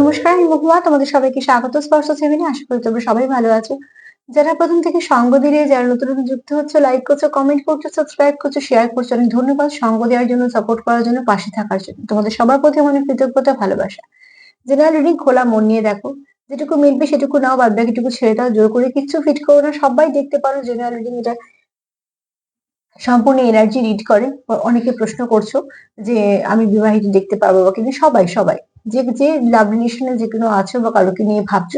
নমস্কার, আমি মহুয়া, তোমাদের সবাইকে স্বাগত স্পর্শ সেভেনে আশা করি তোমরা সবাই ভালো আছো। যারা প্রথম থেকে সঙ্গ দিলে, যারা নতুন নতুন যুক্ত হচ্ছে লাইক করছ কমেন্ট করছ সাবস্ক্রাইব করছ শেয়ার করছ, অনেক ধন্যবাদ সঙ্গ দেওয়ার জন্য সাপোর্ট করার জন্য, পাশে থাকার জন্য। তোমাদের সবার প্রতি অনেক কৃতজ্ঞতা, ভালোবাসা। জেনারেল রিডিং খোলা, মন নিয়ে দেখো। যেটুকু মিলবে সেটুকু নাও, বাদ বাকিটুকু ছেড়ে দাও। জোর করে কিচ্ছু ফিট করো না। সবাই দেখতে পারো জেনারেল রিডিং এটা সম্পূর্ণ এনার্জি রিড করে। অনেকে প্রশ্ন করছ যে, আমি বিবাহিত দেখতে পারব কিন্তু সবাই সবাই। যে যে লাভ রিলেশনে যে কোনো আছো বা কারোকে নিয়ে ভাবছ,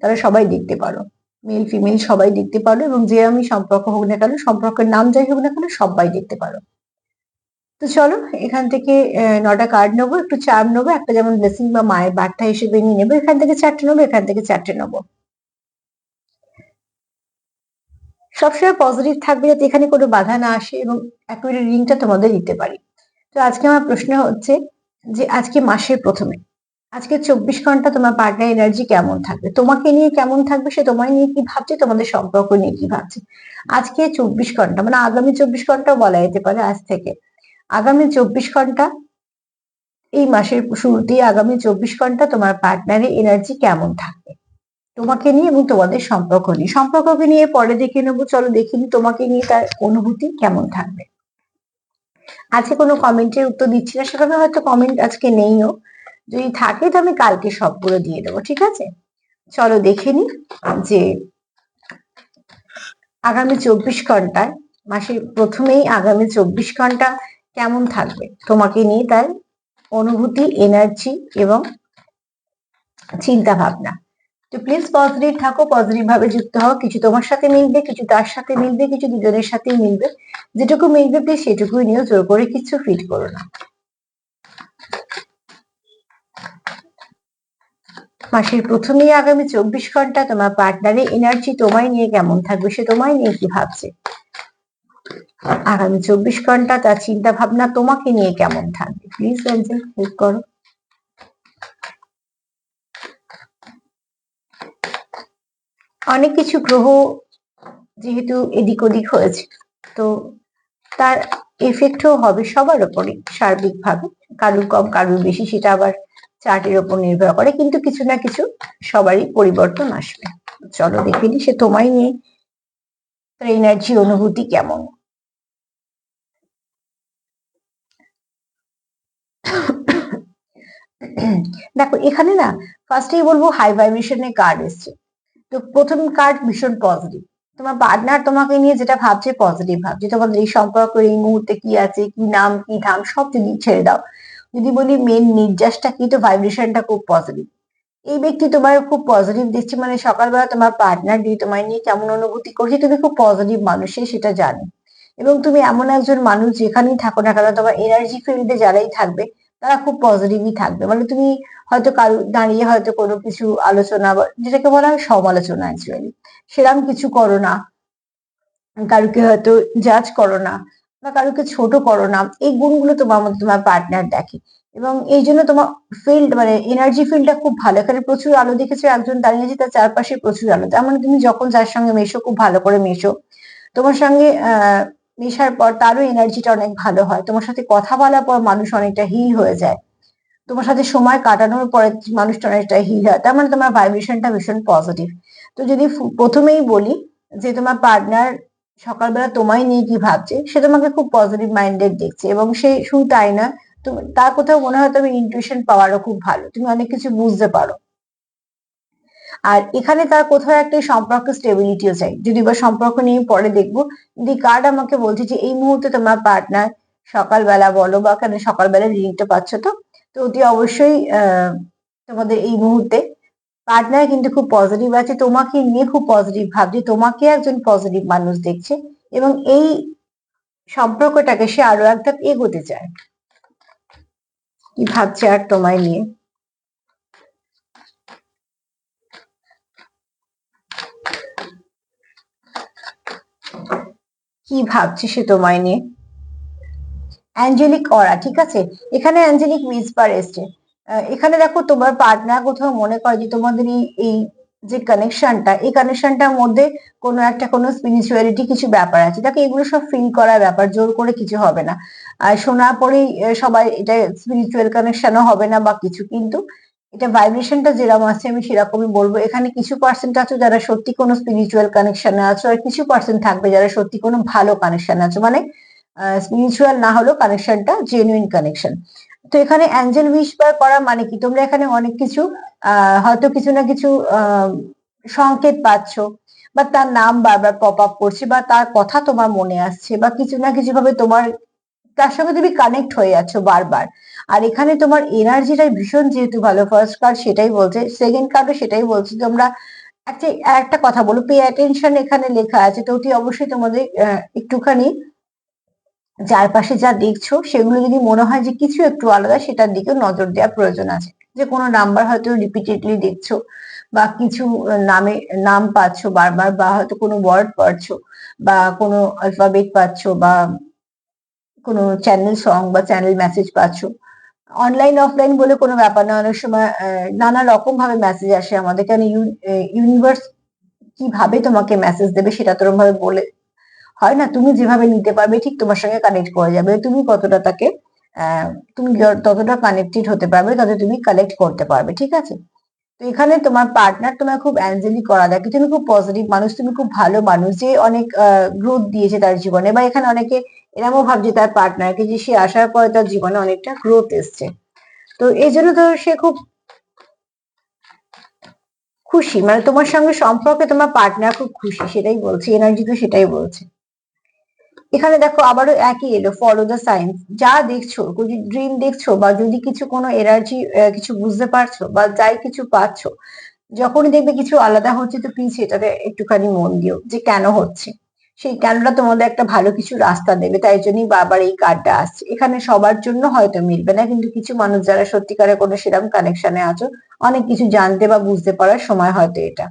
তারা সবাই দেখতে পারো। মেল ফিমেল সবাই দেখতে পারো এবং যে আমি সম্পর্ক হোক না কেন, সম্পর্কের নাম যাই হোক না কেন, সবাই দেখতে পারো। তো চলো, এখান থেকে নটা কার্ড নেব, একটু চার নেব, একটা যেমন ব্লেসিং বা মায়ের বার্তা হিসেবে নিয়ে নেব, এখান থেকে চারটে নেব, এখান থেকে চারটে নেব। সবসময় পজিটিভ থাকবে যাতে এখানে কোনো বাধা না আসে এবং একেবারে রিংটা তোমাদের দিতে পারি। তো আজকে আমার প্রশ্ন হচ্ছে যে আজকে মাসের প্রথমে। আজকে চব্বিশ ঘণ্টা তোমার পার্টনার এনার্জি কেমন থাকবে? তোমাকে নিয়ে কেমন থাকবে সে তোমায় নিয়ে কি ভাবছে? তোমাদের সম্পর্ক নিয়ে কি ভাবছে? আজকে চব্বিশ ঘণ্টা মানে আগামী চব্বিশ ঘণ্টা বলা যেতে পারে আজ থেকে। আগামী চব্বিশ ঘণ্টা, এই মাসের শুরুতেই আগামী চব্বিশ ঘণ্টা তোমার পার্টনারের এনার্জি কেমন থাকবে? তোমাকে নিয়ে এবং তোমাদের সম্পর্ক নিয়ে। সম্পর্ককে নিয়ে পরে দেখে নেব, চলো দেখিনি তোমাকে নিয়ে তার অনুভূতি কেমন থাকবে? আজকে কোনো কমেন্টের উত্তর দিচ্ছি না, সেভাবে হয়তো কমেন্ট আজকে নেইও। যদি থাকে তো আমি কালকে সবগুলো দিয়ে দেবো, ঠিক আছে? চলো দেখে নি যে আগামী চব্বিশ ঘন্টায়, মাসের প্রথমেই আগামী চব্বিশ ঘণ্টা কেমন থাকবে? তোমাকে নিয়ে তার অনুভূতি এনার্জি এবং চিন্তা ভাবনা তো প্লিজ পজিটিভ থাকো পজিটিভ ভাবে যুক্ত হও। কিছু তোমার সাথে মিলবে, কিছু তার সাথে মিলবে, কিছু দুজনের সাথেই মিলবে। যেটুকু মিলবে প্লিজ সেটুকুই নিয়েও জোর করে কিছু ফিট করো না। মাসের প্রথমেই আগামী চব্বিশ ঘণ্টা তোমার পার্টনারের এনার্জি তোমায় নিয়ে কেমন থাকবে সে তোমায় নিয়ে কি ভাবছে? আগামী চব্বিশ ঘণ্টা তার চিন্তা ভাবনা তোমাকে নিয়ে কেমন থাকবে? প্লিজ হেল্প করো। অনেক কিছু গ্রহ যেহেতু এদিক ওদিক হয়েছে, তো তার এফেক্টও হবে সবার ওপরে সার্বিকভাবে। কারুর কম, কারুর বেশি সেটা আবার চার্টের ওপর নির্ভর করে, কিন্তু কিছু না কিছু সবারই পরিবর্তন আসবে। চলো দেখে নি সে তোমায় নিয়ে তার এনার্জি অনুভূতি কেমন? দেখো, এখানে না ফার্স্টেই বলব হাই ভাইব্রেশনের কার্ড এসছে। তো প্রথম কার্ড ভীষণ পজিটিভ তোমার পার্টনার তোমাকে নিয়ে যেটা ভাবছে পজিটিভ ভাবছে। তোমাদের এই সম্পর্ক, এই মুহূর্তে কি আছে, কি নাম, কি ধাম, সব যদি ছেড়ে দাও। যদি বলি মেন নির্যাসটা কি? তো ভাইব্রেশনটা খুব পজিটিভ এই ব্যক্তি তোমার খুব পজিটিভ দিচ্ছে। মানে সকালবেলা তোমার পার্টনার দিয়ে তোমায় নিয়ে কেমন অনুভূতি করছে, তুমি খুব পজিটিভ মানুষে সেটা জানে। এবং তুমি এমন একজন মানুষ যেখানেই থাকো না কেন, তোমার এনার্জি ফিল্ডে যারাই থাকবে তারা খুব পজিটিভই থাকবে। মানে তুমি হয়তো কারও দাঁড়িয়ে হয়তো কোনো কিছু আলোচনা যেটাকে বলা হয় সমালোচনা অ্যাকচুয়ালি সেরাম কিছু করো না। কারুকে হয়তো জাজ করো না বা কারুকে ছোট করো না। এই গুণগুলো তোমার মধ্যে তোমার পার্টনার দেখে। এবং এই জন্য তোমার ফিল্ড মানে এনার্জি ফিল্ডটা খুব ভালো। এখানে প্রচুর আলো দেখেছ, একজন দাঁড়িয়ে দাঁড়িয়েছে তার চারপাশে প্রচুর আলো। তার মানে তুমি যখন যার সঙ্গে মেশো, খুব ভালো করে মেশো। তোমার সঙ্গে, আহ মেশার পর তারও এনার্জিটা অনেক ভালো হয়। তোমার সাথে কথা বলার পর মানুষ অনেকটা হিল হয়ে যায়। তোমার সাথে সময় কাটানোর পরে মানুষটা অনেকটা হিল হয়। তার মানে তোমার ভাইব্রেশনটা ভীষণ পজিটিভ তো যদি প্রথমেই বলি যে তোমার পার্টনার সকালবেলা তোমায় নিয়ে কি ভাবছে, সে তোমাকে খুব পজিটিভ মাইন্ডেড দেখছে এবং সে শুধু তাই না তার কোথাও মনে হয় তুমি ইনটিউশন পাওয়ারও খুব ভালো। তুমি অনেক কিছু বুঝতে পারো। আর এখানে তার কোথাও একটা সম্পর্ক স্টেবিলিটিও চাই। যদি বা সম্পর্ক নিয়ে পরে দেখব, যদি কার্ড আমাকে বলছে যে, এই মুহূর্তে তোমার পার্টনার সকালবেলা বলো বা কেন সকালবেলা রিডিংটা পাচ্ছ তো? তো অতি অবশ্যই তোমাদের এই মুহূর্তে পার্টনার কিন্তু খুব পজিটিভ আছে। তোমাকে নিয়ে খুব পজিটিভ ভাবছে, তোমাকে একজন পজিটিভ মানুষ দেখছে এবং এই সম্পর্কটাকে সে আরও একটা এগোতে চায়। কি ভাবছে আর তোমায় নিয়ে? কি ভাবছে সে তোমায় নিয়ে? অ্যাঞ্জেলিক অরা ঠিক আছে? এখানে অ্যাঞ্জেলিক উইসপার এসছে। এখানে দেখো তোমার পার্টনার কোথাও মনে করে যে তোমাদের এই যে কানেকশনটা এই কানেকশনটার মধ্যে কোনো একটা কোনো স্পিরিচুয়ালিটি কিছু ব্যাপার আছে। দেখো, এগুলো সব ফিল করার ব্যাপার, জোর করে কিছু হবে না। আর শোনার পরেই সবাই এটা স্পিরিচুয়াল কানেকশনও হবে না বা কিছু, কিন্তু এটা ভাইব্রেশনটা যেরকম আছে আমি সেরকমই বলব। এখানে কিছু পার্সেন্ট আছে যারা সত্যি কোনো স্পিরিচুয়াল কানেকশনে আছো, আর কিছু পার্সেন্ট থাকবে যারা সত্যি কোনো ভালো কানেকশনে আছো। মানে স্পিরিচুয়াল না হলেও কানেকশনটা জেনুইন কানেকশন তো এখানে অ্যাঞ্জেল উইসপার করা মানে কি? তোমরা এখানে অনেক কিছু হয়তো কিছু না কিছু সংকেত পাচ্ছ, বা তার নাম বারবার পপ আপ করছে, বা তার কথা তোমার মনে আসছে, বা কিছু না কিছু ভাবে তোমার, তার সঙ্গে তুমি কানেক্ট হয়ে যাচ্ছ বারবার। আর এখানে তোমার এনার্জিটাই ভীষণ যেহেতু ভালো ফার্স্ট কার্ড সেটাই বলছে সেকেন্ড কার্ডও সেটাই বলছে, তোমরা একটা একটা কথা বলো পে অ্যাটেনশন এখানে লেখা আছে, তো ওটি অবশ্যই তোমাদের একটুখানি চারপাশে যা দেখছ, সেগুলো যদি মনে হয় যে কিছু একটু আলাদা, সেটার দিকেও নজর দেওয়া প্রয়োজন আছে। যে কোনো নাম্বার হয়তো রিপিটেডলি দেখছ, বা কিছু নামে, নাম পাচ্ছ বারবার, বা হয়তো কোনো ওয়ার্ড পাচ্ছো, বা কোনো অ্যালফাবেট পাচ্ছ, বা কোনো চ্যানেল সং বা চ্যানেল মেসেজ পাচ্ছ অনলাইন অফলাইন বলে কোনো ব্যাপার না। অনেক সময় নানা রকম ভাবে মেসেজ আসে আমাদের। কারণ ইউনিভার্স কীভাবে তোমাকে মেসেজ দেবে সেটা তোরম ভাবে বলে হয় না, তুমি যেভাবে নিতে পারবে ঠিক তোমার সঙ্গে কানেক্ট করে যাবে। তুমি কতটা তাকে তুমি ততটা কানেক্টেড হতে পারবে, তত তুমি কালেক্ট করতে পারবে, ঠিক আছে? তো এখানে তোমার পার্টনার তোমার খুব অ্যাঞ্জেলিক করা দেখে তুমি খুব পজিটিভ মানুষ, তুমি খুব ভালো মানুষ। যে অনেক গ্রোথ দিয়েছে তার জীবনে। বা এখানে অনেকে এরমও ভাবছে তার পার্টনারকে যে সে আসার পরে তার জীবনে অনেকটা গ্রোথ এসছে। তো এই জন্য তো সে খুব খুশি মানে তোমার সঙ্গে সম্পর্কে তোমার পার্টনার খুব খুশি, সেটাই বলছে এনার্জি তো সেটাই বলছে। এখানে দেখো আবারও একই এলো ফলো দ্য সাইন্স যা দেখছ, যদি ড্রিম দেখছ বা যদি কিছু কোনো এনার্জি কিছু বুঝতে পারছ বা যাই কিছু পাচ্ছ, যখনই দেখবে কিছু আলাদা হচ্ছে, তো প্লিজ সেটাতে একটুখানি মন দিও যে কেন হচ্ছে। সেই কেনটা তোমাদের একটা ভালো কিছু রাস্তা দেবে, তাই জন্যই বারবার এই কার্ডটা আসছে। এখানে সবার জন্য হয়তো মিলবে না, কিন্তু কিছু মানুষ যারা সত্যিকারে কোনো সেরকম কানেকশনে আছো, অনেক কিছু জানতে বা বুঝতে পারার সময় হয়তো এটা।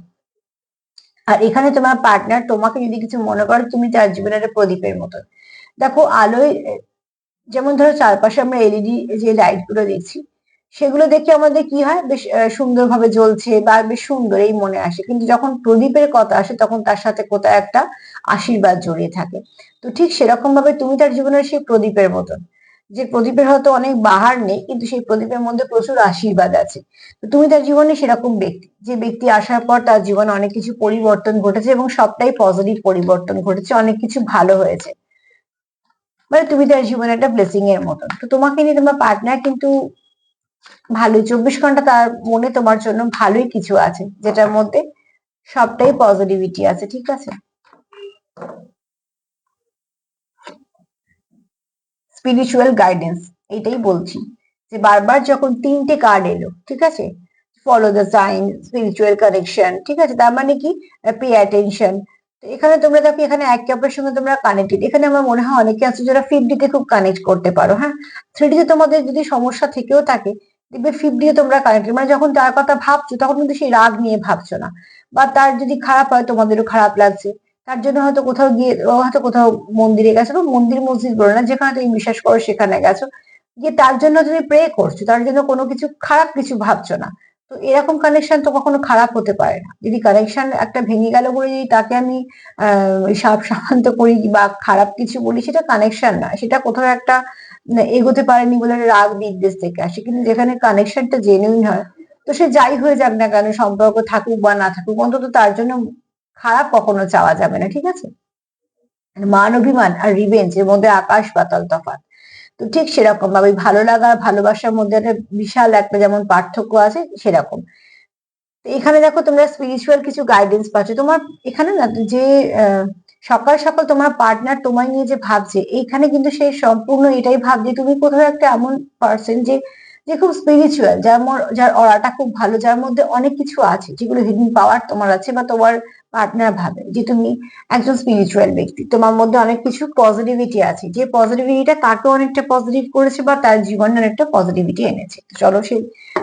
আর এখানে তোমার পার্টনার তোমাকে যদি কিছু মনে করো, তুমি তার জীবনের একটা প্রদীপের মতন। দেখো, আলোয়, যেমন ধরো চারপাশে আমরা এলইডি যে লাইটগুলো দেখছি সেগুলো দেখে আমাদের কি হয়? বেশ সুন্দরভাবে জ্বলছে বা বেশ সুন্দর এই মনে আসে। কিন্তু যখন প্রদীপের কথা আসে, তখন তার সাথে কোথায় একটা আশীর্বাদ জড়িয়ে থাকে। তো ঠিক সেরকম ভাবে তুমি তার জীবনের সেই প্রদীপের মতন, যে প্রদীপের হয়তো অনেক বাহার নেই, কিন্তু সেই প্রদীপের মধ্যে প্রচুর আশীর্বাদ আছে। তো তুমি তার জীবনে সেরকম ব্যক্তি, যে ব্যক্তি আসার পর তার জীবনে অনেক কিছু পরিবর্তন ঘটেছে এবং সবটাই পজিটিভ পরিবর্তন ঘটেছে, অনেক কিছু ভালো হয়েছে। মানে তুমি তার জীবনে একটা ব্লেসিং এর মতন। তো তোমাকে নিয়ে তোমার পার্টনার কিন্তু ভালোই, চব্বিশ ঘণ্টা তার মনে তোমার জন্য ভালোই কিছু আছে, যেটার মধ্যে সবটাই পজিটিভিটি আছে, ঠিক আছে? স্পিরিচুয়াল গাইডেন্স এটাই বলছি, যে বারবার যখন তিনটে কার্ড এলো, ঠিক আছে? Follow the sign spiritual connection ঠিক আছে? তার মানে কি? পে অ্যাটেনশন এখানে তোমরা দেখো, এখানে একে অপরের সঙ্গে তোমরা কানেক্টেড এখানে আমার মনে হয় অনেকে আছে যারা ফিফটিতে খুব কানেক্ট করতে পারো হ্যাঁ? থ্রিডিতে তোমাদের যদি সমস্যা থেকেও থাকে দেখবে ফিফটিতে তোমরা কানেক্টেড মানে যখন তার কথা ভাবছ, তখন কিন্তু সেই রাগ নিয়ে ভাবছ না। বা তার যদি খারাপ হয়, তোমাদেরও খারাপ লাগছে। তার জন্য হয়তো কোথাও গিয়ে হয়তো কোথাও মন্দিরে গেছো বা মন্দির মসজিদ বলো না, যেখানে তুমি বিশ্বাস করো সেখানে গেছো। গিয়ে তার জন্য তুমি প্রে করছ, তার জন্য কোনো কিছু খারাপ কিছু ভাবছ না। তো এরকম কানেকশন তো কখনো খারাপ হতে পারে না। যদি কানেকশন একটা ভেঙে গেল বলে যদি তাকে আমি সাপ শান্ত করি বা খারাপ কিছু বলি, সেটা কানেকশন না। সেটা কোথাও একটা এগোতে পারেনি বলে রাগ বিদ্বেষ থেকে আসে। কিন্তু যেখানে কানেকশনটা জেনুইন হয়, তো সে যাই হয়ে যাক না কেন, সম্পর্ক থাকুক বা না থাকুক, অন্তত তার জন্য খারাপ কখনো চাওয়া যাবে না, ঠিক আছে? মান অভিমান আর রিভেঞ্জ এর মধ্যে আকাশ পাতাল তফাৎ। তো ঠিক সেরকম ভাবে ভালো লাগা, ভালোবাসার মধ্যে একটা বিশাল একটা যেমন পার্থক্য আছে, সেরকম। এখানে দেখো তোমরা স্পিরিচুয়াল কিছু গাইডেন্স পাচ্ছ। তোমার এখানে না যে সকাল সকাল তোমার পার্টনার তোমায় নিয়ে যে ভাবছে, এইখানে কিন্তু সে সম্পূর্ণ এটাই ভাবছে, তুমি কোথাও একটা এমন পার্সন যে যে খুব স্পিরিচুয়াল যার যার অরাটা খুব ভালো, যার মধ্যে অনেক কিছু আছে, যেগুলো হিডেন পাওয়ার তোমার আছে বা তোমার পার্টনার ভাবে, যে তুমি একজন স্পিরিচুয়াল ব্যক্তি, তোমার মধ্যে অনেক কিছু পজিটিভিটি আছে, যে পজিটিভিটিটা তাকে অনেকটা পজিটিভ করেছে বা তার জীবনে অনেকটা পজিটিভিটি এনেছে। চলো সেই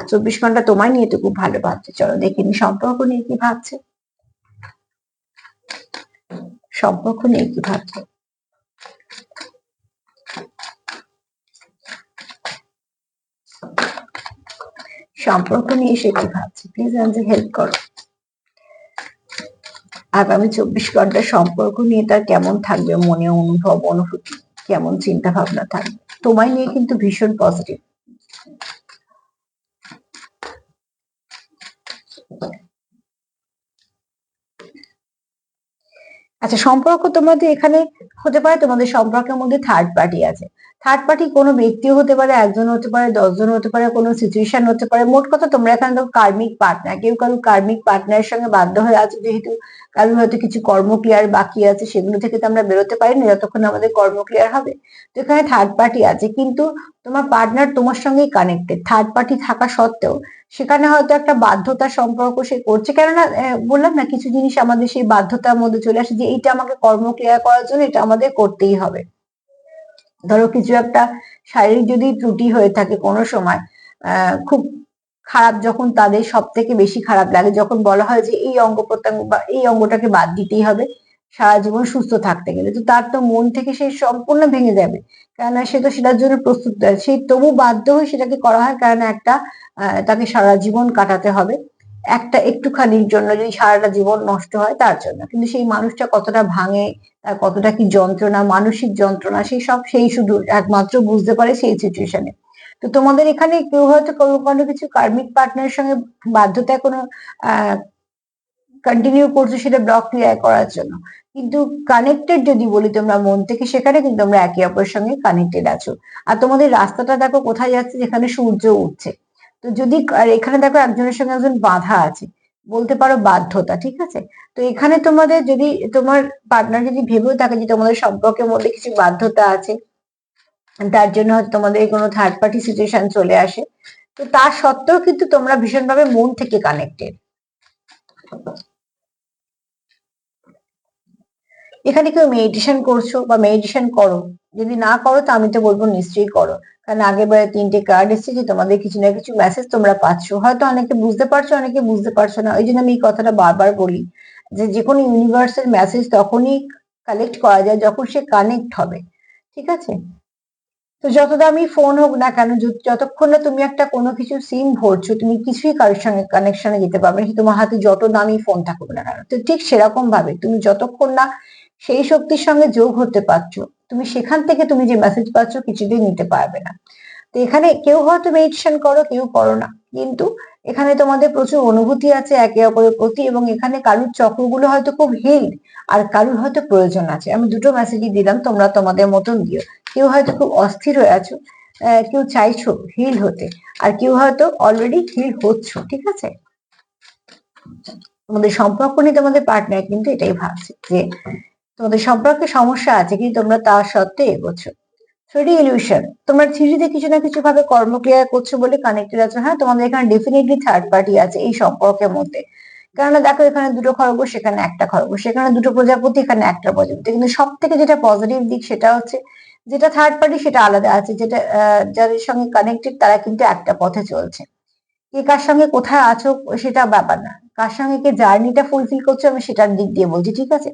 চব্বিশ ঘণ্টা তোমায় নিয়ে তো খুব ভালো ভাবছে, চলো দেখে দেখিনি সম্পর্ক নিয়ে কি ভাবছে। সম্পর্ক নিয়ে কি ভাবছে সম্পর্ক নিয়ে সে কি ভাবছে? প্লিজ আমাকে হেল্প করো। আগামী চব্বিশ ঘণ্টা সম্পর্ক নিয়ে তার কেমন থাকবে? মনে, অনুভব, অনুভূতি, কেমন চিন্তা ভাবনা থাকবে? তোমায় নিয়ে কিন্তু ভীষণ পজিটিভ আচ্ছা সম্পর্ক তোমাদের এখানে হতে পারে তোমাদের সম্পর্কের মধ্যে থার্ড পার্টি আছে। থার্ড পার্টি কোনো ব্যক্তিও হতে পারে, একজন হতে পারে, দশজন হতে পারে, কোনো সিচুয়েশন হতে পারে। মোট কথা তোমরা এখানে তো কার্মিক পার্টনার কেউ কারও কার্মিক পার্টনারের সঙ্গে বাধ্য হয়ে আছে, যেহেতু কারোর হয়তো কিছু কর্ম ক্লিয়ার বাকি আছে, সেগুলো থেকে তো আমরা বেরোতে পারি না, যতক্ষণ আমাদের কর্ম ক্লিয়ার হবে। তো এখানে থার্ড পার্টি আছে, কিন্তু তোমার পার্টনার তোমার সঙ্গেই কানেক্টেড থার্ড পার্টি থাকা সত্ত্বেও সেখানে হয়তো একটা বাধ্যতার সম্পর্ক সে করছে। কেননা বললাম না, কিছু জিনিস আমাদের সেই বাধ্যতার মধ্যে চলে আসে যে এইটা আমাকে কর্ম ক্লিয়ার করার জন্য এটা আমাদের করতেই হবে। ধরো কিছু একটা শারীরিক যদি ত্রুটি হয়ে থাকে কোনো সময় খুব খারাপ যখন তাদের সব থেকে বেশি খারাপ লাগে, যখন বলা হয় যে এই অঙ্গ প্রত্যঙ্গ বা এই অঙ্গটাকে বাদ দিতেই হবে, সারা জীবন সুস্থ থাকতে গেলে, তো তার তো মন থেকে সে সম্পূর্ণ ভেঙে যাবে। কেননা সে তো সেটার জন্য প্রস্তুত সেই তবু বাধ্য হয়ে সেটাকে করা হয় কারণ একটা তাকে সারা জীবন কাটাতে হবে। একটা একটুখানির জন্য যদি সারাটা জীবন নষ্ট হয় তার জন্য, কিন্তু সেই মানুষটা কতটা ভাঙে কতটা কি যন্ত্রণা, মানসিক যন্ত্রণা, সেই সব সেই শুধু একমাত্র বুঝতে পারে সেই সিচুয়েশনে তো তোমাদের এখানে কেউ হয়তো কোনো কিছু কার্মিক পার্টনারের সঙ্গে বাধ্যতায় কোনো কন্টিনিউ করছ সেটা ব্লক ক্লিয়ার করার জন্য। কিন্তু কানেক্টেড যদি বলি তোমরা মন থেকে, সেখানে কিন্তু তোমরা একে অপরের সঙ্গে কানেক্টেড আছো। আর তোমাদের রাস্তাটা দেখো কোথায় যাচ্ছে, যেখানে সূর্য উঠছে। তো যদি এখানে দেখো একজনের সঙ্গে একজন বাধা আছে। বলতে পারো বাধ্যতা, ঠিক আছে? তো এখানে তোমাদের যদি, তোমার পার্টনার যদি ভেবেও থাকে যে তোমাদের সম্পর্কের মধ্যে কিছু বাধ্যতা আছে, তার জন্য হয়তো তোমাদের কোনো থার্ড পার্টি সিচুয়েশন চলে আসে, তো তার সত্ত্বেও কিন্তু তোমরা ভীষণভাবে মন থেকে কানেক্টেড এখানে কেউ মেডিটেশন করছ বা মেডিটেশন করো যদি না করো তো আমি তো বলব নিশ্চয়ই করো। কারণ আগেরবারে তিনটে কার্ড এসেছে যে তোমাদের কিছু না কিছু মেসেজ তোমরা পাচ্ছ। হয়তো অনেকে বুঝতে পারছ, অনেকে বুঝতে পারছ না। ওই জন্য আমি এই কথাটা বারবার বলি যে যে কোনো ইউনিভার্সাল মেসেজ তখনই কালেক্ট করা যায় যখন সে কানেক্ট হবে। ঠিক আছে? তো যত দামি ফোন হোক না কেন যতক্ষণ না তুমি একটা কোনো কিছু সিম ভরছো, তুমি কিছুই কারোর সঙ্গে কানেকশনে যেতে পারবে না। তোমার হাতে যত দামি ফোন থাকুক না কেন। তো ঠিক সেরকম ভাবে তুমি যতক্ষণ না সেই শক্তির সঙ্গে যোগ হতে পারছ তুমি সেখান থেকে তুমি যে মেসেজ পাচ্ছ কিছুতেই নিতে পারবে না। তো এখানে কেউ হয়তো মেডিটেশন করো, কেউ করো না। কিন্তু এখানে তোমাদের প্রচুর অনুভূতি আছে একে অপরের প্রতি এবং এখানে কারুর চক্রগুলো হয়তো খুব হিল্ড আর কারুর হয়তো প্রয়োজন আছে। আমি দুটো মেসেজই দিলাম, তোমরা তোমাদের মতন দিও। কেউ হয়তো খুব অস্থির হয়ে আছো কেউ চাইছো হিল হতে আর কেউ হয়তো অলরেডি হিল হচ্ছ, ঠিক আছে? তোমাদের সম্পর্ক নিয়ে তোমাদের পার্টনার কিন্তু এটাই ভাবছে যে তোমাদের সম্পর্কে সমস্যা আছে, কিন্তু তোমরা তার সত্ত্বে এগোচ্ছ থ্রিডি ইলিউশন তোমরা থ্রিডিতে কিছু না কিছু ভাবে কর্মক্রিয়া করছ বলে কানেক্টেড আছো। হ্যাঁ তোমাদের এখানে ডেফিনেটলি থার্ড পার্টি আছে এই সম্পর্কের মধ্যে। কেননা দেখো, এখানে দুটো খরগোশ সেখানে একটা খরগোশ সেখানে দুটো প্রজাপতি, এখানে একটা প্রজাপতি। কিন্তু সব থেকে যেটা পজিটিভ দিক সেটা হচ্ছে, যেটা থার্ড পার্টি সেটা আলাদা আছে, যেটা যাদের সঙ্গে কানেক্টেড তারা কিন্তু একটা পথে চলছে। কে কার সঙ্গে কোথায় আছো সেটা ব্যাপার না। কার সঙ্গে কে জার্নিটা ফুলফিল করছ আমি সেটার দিক দিয়ে বলছি, ঠিক আছে?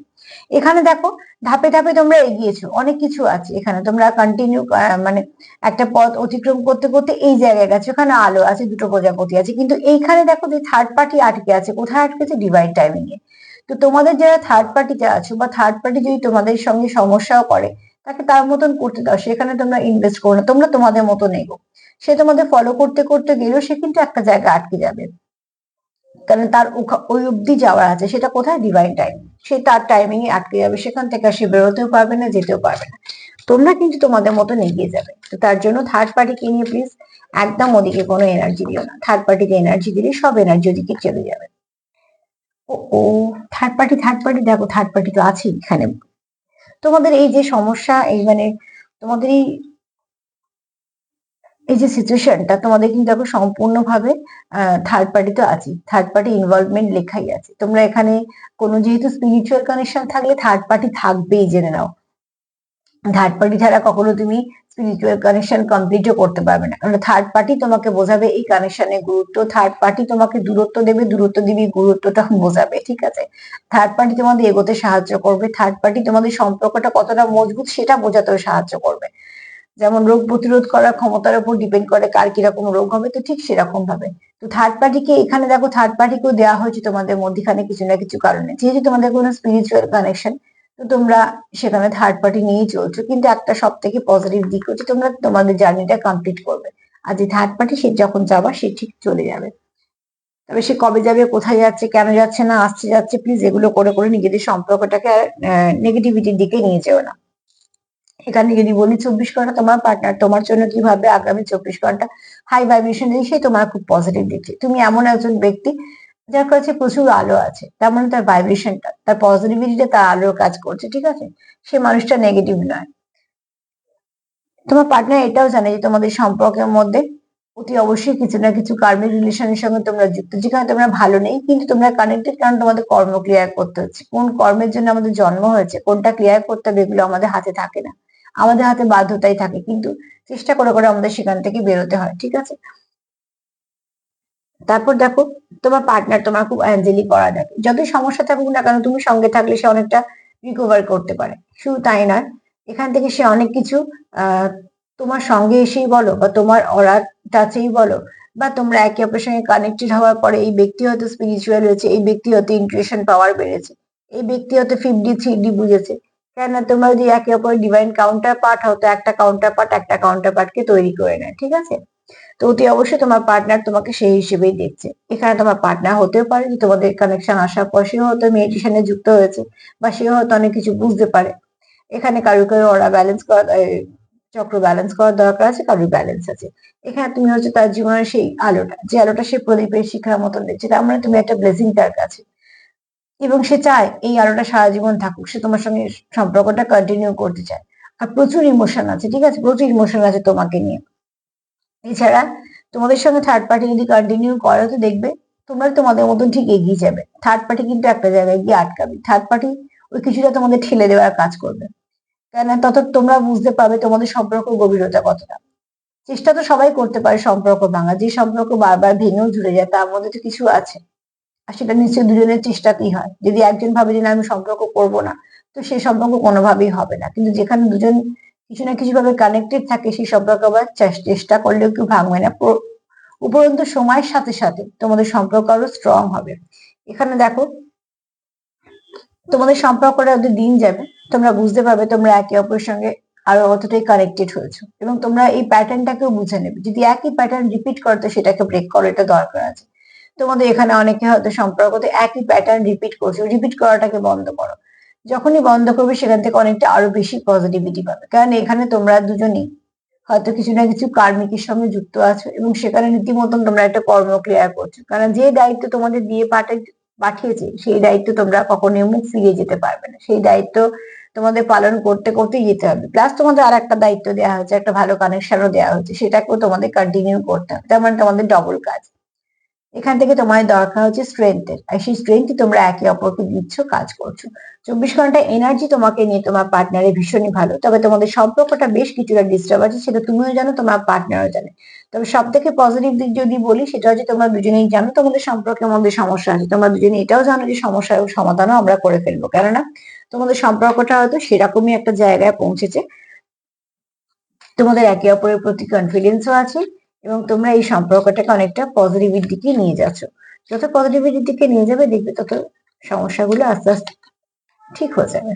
এখানে দেখো, ধাপে ধাপে তোমরা এগিয়েছো, অনেক কিছু আছে এখানে। তোমরা কন্টিনিউ মানে একটা পথ অতিক্রম করতে করতে এই জায়গায় গেছো, এখানে আলো আছে, দুটো প্রজাপতি আছে, কিন্তু এইখানে দেখো যে থার্ড পার্টি আটকে আছে, কোথায় আটকেছে? ডিভাইন টাইমিং এ। তো তোমাদের যারা থার্ড পার্টিতে আছো বা থার্ড পার্টি যদি তোমাদের সঙ্গে সমস্যাও করে, তাকে তার মতন করতে দাও, সেখানে তোমরা ইনভেস্ট করো না, তোমরা তোমাদের মতন এগো। সে তোমাদের ফলো করতে করতে গেলেও সে কিন্তু একটা জায়গায় আটকে যাবে। কারণ তার ওই অব্দি যাওয়ার আছে, সেটা কোথায়? ডিভাইন টাইম সে তার টাইমিং এ আটকে যাবে, সেখান থেকে সে বেরোতেও পারবে না, যেতেও পারবে না। তোমরা কিন্তু তোমাদের মতন এগিয়ে যাবে। তো তার জন্য থার্ড পার্টিকে নিয়ে প্লিজ একদম ওদিকে কোনো এনার্জি দিও না। থার্ড পার্টিতে এনার্জি দিলে সব এনার্জি ওদিকে চলে যাবে। ও থার্ড পার্টি থার্ড পার্টি দেখো থার্ড পার্টি তো আছেই এখানে। তোমাদের এই যে সমস্যা, এই মানে তোমাদের এই এই যে সিচুয়েশনটা তোমাদের কিন্তু এখন সম্পূর্ণভাবে থার্ড পার্টি তো আছে থার্ড পার্টি ইনভলভমেন্ট লেখাই আছে। তোমরা এখানে কোনো যেহেতু স্পিরিচুয়াল কানেকশন থাকলে থার্ড পার্টি থাকবেই জেনে নাও। থার্ড পার্টি ছাড়া কখনো তুমি স্পিরিচুয়াল কানেকশন কমপ্লিটও করতে পারবে না। কারণ থার্ড পার্টি তোমাকে বোঝাবে এই কানেকশনের গুরুত্ব। থার্ড পার্টি তোমাকে দূরত্ব দেবে, দূরত্ব দিবে গুরুত্বটা বোঝাবে, ঠিক আছে? থার্ড পার্টি তোমাদের এগোতে সাহায্য করবে। থার্ড পার্টি তোমাদের সম্পর্কটা কতটা মজবুত সেটা বোঝাতেও সাহায্য করবে। যেমন রোগ প্রতিরোধ করার ক্ষমতার উপর ডিপেন্ড করে কার কীরকম রোগ হবে, তো ঠিক সেরকম ভাবে। তো থার্ড পার্টিকে এখানে দেখো থার্ড পার্টিকেও দেওয়া হয়েছে তোমাদের মধ্যখানে কিছু না কিছু কারণে। যেহেতু তোমাদের কোনো স্পিরিচুয়াল কানেকশন তো তোমরা সেখানে থার্ড পার্টি নিয়েই চলছো। কিন্তু একটা সব থেকে পজিটিভ দিক হচ্ছে তোমরা তোমাদের জার্নিটা কমপ্লিট করবে। আর যে থার্ড পার্টি সে যখন যাবা, সে ঠিক চলে যাবে। তবে সে কবে যাবে, কোথায় যাচ্ছে, কেন যাচ্ছে না, আসছে, যাচ্ছে প্লিজ এগুলো করে করে নিজেদের সম্পর্কটাকে নেগেটিভিটির দিকে নিয়ে যেও না। এখানে যদি বলি চব্বিশ ঘণ্টা তোমার পার্টনার তোমার জন্য কি ভাবে আগামী চব্বিশ ঘণ্টা হাই ভাইব্রেশন সে তোমার খুব পজিটিভ দিচ্ছে। তুমি এমন একজন ব্যক্তি যার কাছে প্রচুর আলো আছে, তার মানে তার ভাইব্রেশনটা তার পজিটিভিটিটা তার আলোর কাজ করছে, ঠিক আছে? সে মানুষটা নেগেটিভ নয়। তোমার পার্টনার এটাও জানে যে তোমাদের সম্পর্কের মধ্যে অতি অবশ্যই কিছু না কিছু কার্মিক রিলেশনের সঙ্গে তোমরা যুক্ত, যেখানে তোমরা ভালো নেই, কিন্তু তোমরা কানেক্টেড কারণ তোমাদের কর্ম ক্লিয়ার করতে হচ্ছে। কোন কর্মের জন্য আমাদের জন্ম হয়েছে, কোনটা ক্লিয়ার করতে হবে এগুলো আমাদের হাতে থাকে না। আমাদের হাতে বাধ্যতাই থাকে, কিন্তু চেষ্টা করে করে আমাদের সেখান থেকে বেরোতে হয়, ঠিক আছে? তারপর দেখো, তোমার পার্টনার তোমার খুব অ্যাঞ্জেলি করা দেখে যত সমস্যা থাকুক না কেন, তুমি সঙ্গে থাকলে সে অনেকটা রিকভার করতে পারে। শুধু তাই নয়, এখান থেকে সে অনেক কিছু তোমার সঙ্গে এসেই বলো বা তোমার অরার টাচেই বলো বা তোমরা একে অপরের সঙ্গে কানেক্টেড হওয়ার পরে এই ব্যক্তি হয়তো স্পিরিচুয়াল হয়েছে এই ব্যক্তি হয়তো ইনটুইশন পাওয়ার বেড়েছে, এই ব্যক্তি হয়তো ফিফটি থ্রি বুঝেছে। কেন তোমরা যদি একে অপরের ডিভাইন কাউন্টার পার্ট হতো একটা কাউন্টার পার্ট একটা কাউন্টার পার্টকে তৈরি করে নেয়, ঠিক আছে? তো অতি অবশ্যই তোমার পার্টনার তোমাকে সেই হিসেবেই দেখছে। এখানে তোমার পার্টনার হতেও পারে, যে তোমাদের কানেকশন আসার পর সেও হয়তো মেডিটেশনে যুক্ত হয়েছে, বা সেও হয়তো অনেক কিছু বুঝতে পারে। এখানে কারও কারও ওরা ব্যালেন্স করা চক্র ব্যালেন্স করার দরকার আছে, কারোর ব্যালেন্স আছে। এখানে তুমি হচ্ছে তার জীবনের সেই আলোটা, যে আলোটা সে প্রদীপের শিখার মতন দেখছে, তার মানে তুমি একটা ব্লেসিং তার কাছে। এবং সে চায় এই আলোটা সারা জীবন থাকুক, সে তোমার সঙ্গে সম্পর্কটা কন্টিনিউ করতে চায়। আর প্রচুর ইমোশন আছে, ঠিক আছে? প্রচুর ইমোশন আছে তোমাকে নিয়ে। এছাড়া তোমাদের সঙ্গে থার্ড পার্টি যদি কন্টিনিউ করো তো দেখবে তোমরা তোমাদের মতন ঠিক এগিয়ে যাবে। থার্ড পার্টি কিন্তু একটা জায়গায় গিয়ে আটকাবে। থার্ড পার্টি ওই কিছুটা তোমাদের ঠেলে দেওয়ার কাজ করবে। কেন তত তোমরা বুঝতে পারবে তোমাদের সম্পর্ক গভীরতা কতটা। চেষ্টা তো সবাই করতে পারে সম্পর্ক ভাঙা। যে সম্পর্ক বারবার ভেঙেও জুড়ে যায়, তার মধ্যে তো কিছু আছে। আর সেটা নিশ্চয়ই দুজনের চেষ্টাতেই হয়। যদি একজন ভাবে যে না, আমি সম্পর্ক করব না, তো সেই সম্পর্ক কোনোভাবেই হবে না। কিন্তু যেখানে দুজন কিছু না কিছু ভাবে কানেক্টেড থাকে, সেই সম্পর্ক আবার চেষ্টা করলেও কেউ ভাঙবে না। উপরন্তু সময়ের সাথে সাথে তোমাদের সম্পর্ক আরও স্ট্রং হবে। এখানে দেখো, তোমাদের সম্পর্কটা যদি দিন যাবে, তোমরা বুঝতে পারবে তোমরা একে অপরের সঙ্গে আরও অতটাই কানেক্টেড হয়েছো। এবং তোমরা এই প্যাটার্নটাকেও বুঝে নেবে। যদি একই প্যাটার্ন রিপিট করতে সেটাকে ব্রেক করো, এটা দরকার আছে। তোমাদের এখানে অনেকে হয়তো সম্পর্কতে একই প্যাটার্ন রিপিট করছ রিপিট করাটাকে বন্ধ করো। যখনই বন্ধ করবে, সেখান থেকে অনেকটা আরও বেশি পজিটিভিটি পাবে। কারণ এখানে তোমরা দুজনেই হয়তো কিছু না কিছু কার্মিকের সঙ্গে যুক্ত আছো এবং সেখানে রীতিমতন তোমরা একটা কর্ম ক্লিয়ার করছ। কারণ যে দায়িত্ব তোমাদের দিয়ে পাঠাই পাঠিয়েছে, সেই দায়িত্ব তোমরা কখনোই মুখ ফিরিয়ে যেতে পারবে না। সেই দায়িত্ব তোমাদের পালন করতে করতেই যেতে হবে। প্লাস তোমাদের আর একটা দায়িত্ব দেওয়া হয়েছে, একটা ভালো কানেকশনও দেওয়া হয়েছে, সেটাকেও তোমাদের কন্টিনিউ করতে হবে। তার মানে তোমাদের ডবল কাজ। এখান থেকে তোমার দরকার হচ্ছে স্ট্রেংথের আর সেই স্ট্রেংথই তোমরা একে অপরকে দিচ্ছ, কাজ করছ। চব্বিশ ঘণ্টা এনার্জি তোমাকে নিয়ে তোমার পার্টনারের ভীষণই ভালো। তবে তোমাদের সম্পর্কটা বেশ কিছুটা ডিস্টার্ব আছে, সেটা তুমিও জানো, তোমার পার্টনারও জানে। তবে সব থেকে পজিটিভ দিক যদি বলি, সেটা হচ্ছে তোমরা দুজনেই জানো, তোমাদের সম্পর্কের মধ্যে সমস্যা আছে। তোমরা দুজনে এটাও জানো যে সমস্যার সমাধানও আমরা করে ফেলব। কেননা তোমাদের সম্পর্কটা হয়তো সেরকমই একটা জায়গায় পৌঁছেছে। তোমাদের একে অপরের প্রতি কনফিডেন্সও আছে। এবং তোমরা এই সম্পর্কটাকে অনেকটা পজিটিভের দিকে নিয়ে যাচ্ছ। যত পজিটিভিটির দিকে নিয়ে যাবে, দেখবে তত সমস্যাগুলো আস্তে আস্তে ঠিক হয়ে যাবে।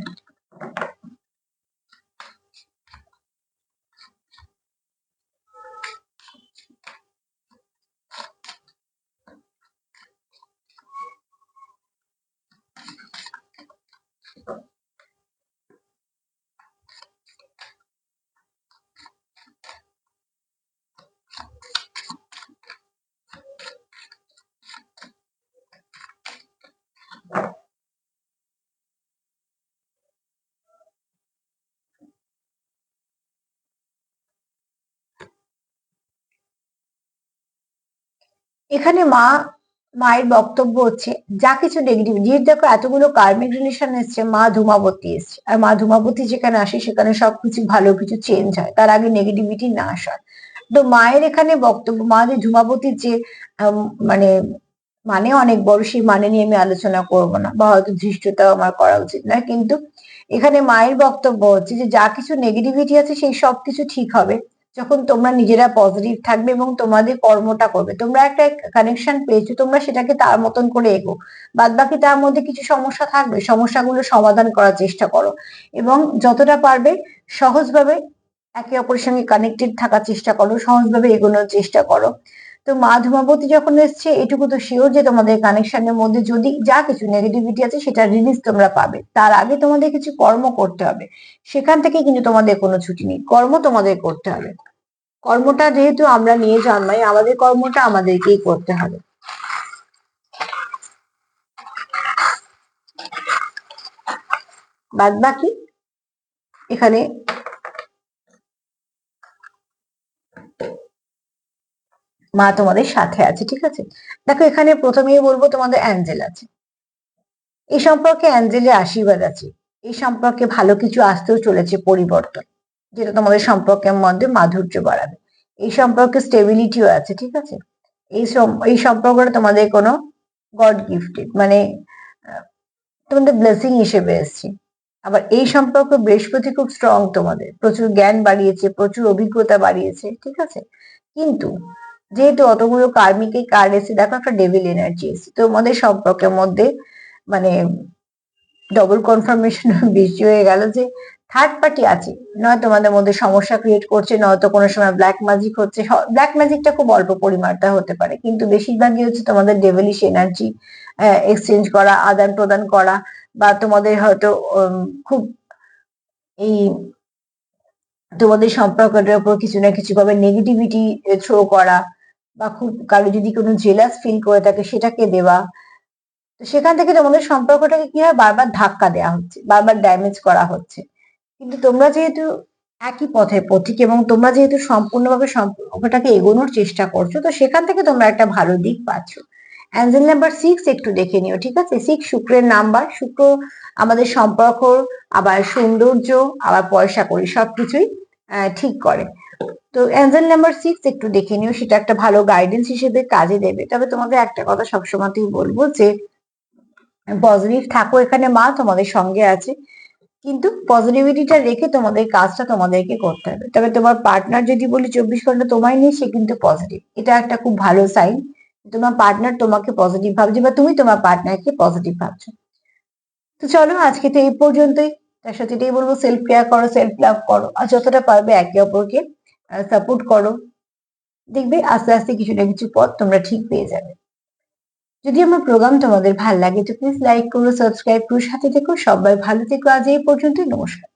এখানে মা, মায়ের বক্তব্য হচ্ছে, যা কিছু নেগেটিভ যে দেখো, এতগুলো কার্মিক রিলেশন এসছে, মা ধূমাবতী এসছে। আর মা ধূমাবতী যেখানে আসে, সেখানে সবকিছু ভালো কিছু চেঞ্জ হয়। তার আগে নেগেটিভিটি নাশ হয়। তো মায়ের এখানে বক্তব্য, মা যে ধূমাবতীর যে মানে মানে অনেক বড়, সেই মানে নিয়ে আমি আলোচনা করব না, বা হয়তো ধৃষ্টতা আমার করা উচিত না কিন্তু এখানে মায়ের বক্তব্য হচ্ছে যে, যা কিছু নেগেটিভিটি আছে, সেই সব কিছু ঠিক হবে। যখন তোমরা নিজেরা পজিটিভ থাকবে এবং তোমাদের কর্মটা করবে, তোমরা একটা কানেকশন পেয়েছ, তোমরা সেটাকে তার মতন করে এগো। বাদ বাকি তার মধ্যে কিছু সমস্যা থাকবে, সমস্যাগুলো সমাধান করার চেষ্টা করো। এবং যতটা পারবে, সহজভাবে একে অপরের সঙ্গে কানেক্টেড থাকার চেষ্টা করো, সহজভাবে এগোনোর চেষ্টা করো। তো মা ধূমাবতী যখন এসছে, এটুকু তো শিওর যে তোমাদের কানেকশনের মধ্যে যদি যা কিছু নেগেটিভিটি আছে, সেটা রিলিজ তোমরা পাবে। তার আগে তোমাদের কিছু কর্ম করতে হবে। সেখান থেকে কিন্তু তোমাদের কোনো ছুটি নেই। কর্ম তোমাদের করতে হবে। কর্মটা যেহেতু আমরা নিয়ে জন্মাই, আমাদের কর্মটা আমাদেরকেই করতে হবে। বাদ বাকি, এখানে মা তোমাদের সাথে আছে, ঠিক আছে? দেখো, এখানে প্রথমেই বলব তোমাদের অ্যাঞ্জেল আছে। এই সম্পর্কে অ্যাঞ্জেলের আশীর্বাদ আছে। এই সম্পর্কে ভালো কিছু আসতেও চলেছে পরিবর্তন। যেটা তোমাদের সম্পর্কের মধ্যে মাধুর্য বাড়াবে। এই সম্পর্কে স্টেবিলিটিও আছে, ঠিক আছে? এই এই সম্পর্কটা তোমাদের কোনো গড গিফটেড মানে তোমাদের ব্লেসিং হিসেবে এসছে। আবার এই সম্পর্ক বৃহস্পতি খুব স্ট্রং তোমাদের। প্রচুর জ্ঞান বাড়িয়েছে, প্রচুর অভিজ্ঞতা বাড়িয়েছে, ঠিক আছে? কিন্তু যেহেতু অতগুলো কার্মিকের কার্ড এসে দেখো একটা ডেভিল এনার্জি এসে তোমাদের সম্পর্কের মধ্যে মানে ডবল কনফার্মেশন বেশি হয়ে গেল যে থার্ড পার্টি আছে। নয় তোমাদের মধ্যে সমস্যা ক্রিয়েট করছে নয়তো কোনো সময় ব্ল্যাক ম্যাজিক হচ্ছে। ব্ল্যাক ম্যাজিকটা খুব অল্প পরিমাণটা হতে পারে, কিন্তু বেশিরভাগই হচ্ছে তোমাদের ডেভেলিশ এনার্জি এক্সচেঞ্জ করা, আদান প্রদান করা, বা তোমাদের হয়তো খুব এই তোমাদের সম্পর্কটার উপর কিছু না কিছু ভাবে নেগেটিভিটি থ্রো করা, বা খুব কারও যদি কোনো জেলাস ফিল করে থাকে, সেটাকে দেওয়া তো সেখান থেকে তোমাদের সম্পর্কটাকে কি হয় বারবার ধাক্কা দেওয়া হচ্ছে, বারবার ড্যামেজ করা হচ্ছে? কিন্তু তোমরা যেহেতু একই পথের পথিক এবং তোমরা যেহেতু সম্পূর্ণভাবে সম্পর্কটাকে এগোনোর চেষ্টা করছ, তো সেখান থেকে তোমরা একটা ভালো দিক পাচ্ছ। অ্যাঞ্জেল নাম্বার সিক্স একটু দেখে নিও, ঠিক আছে? সিক্স শুক্রের নাম্বার শুক্র আমাদের সম্পর্ক, আবার সৌন্দর্য, আবার পয়সা করি, সবকিছুই ঠিক করে। তো অ্যাঞ্জেল নাম্বার সিক্স একটু দেখে নিও, সেটা একটা ভালো গাইডেন্স হিসেবে কাজে দেবে। তবে তোমাদের একটা কথা সবসময়তেই বলব যে পজিটিভ থাকো এখানে মা, তোমাদের সঙ্গে আছে। কিন্তু পজিটিভিটিটা রেখে তোমাদের কাজটা তোমাদেরকে করতে হবে। তবে তোমার পার্টনার যদি বলি, চব্বিশ ঘণ্টা তোমায় নিয়ে সে কিন্তু পজিটিভ এটা একটা খুব ভালো সাইন তোমার পার্টনার তোমাকে পজিটিভ ভাবছে বা তুমি তোমার পার্টনারকে পজিটিভ ভাবছ। তো চলো, আজকে তো এই পর্যন্তই। তার সাথে এটাই বলব সেলফ কেয়ার করো সেলফ লাভ করো। আর যতটা পারবে একে অপরকে সাপোর্ট করো। দেখবে আস্তে আস্তে কিছু না কিছু পথ তোমরা ঠিক পেয়ে যাবে। যদি আমার প্রোগ্রাম তোমাদের ভালো লাগে তো প্লিজ লাইক করো সাবস্ক্রাইব করো, সাথে থেকো, সবাই ভালো থেকো। আজ এই পর্যন্ত নমস্কার।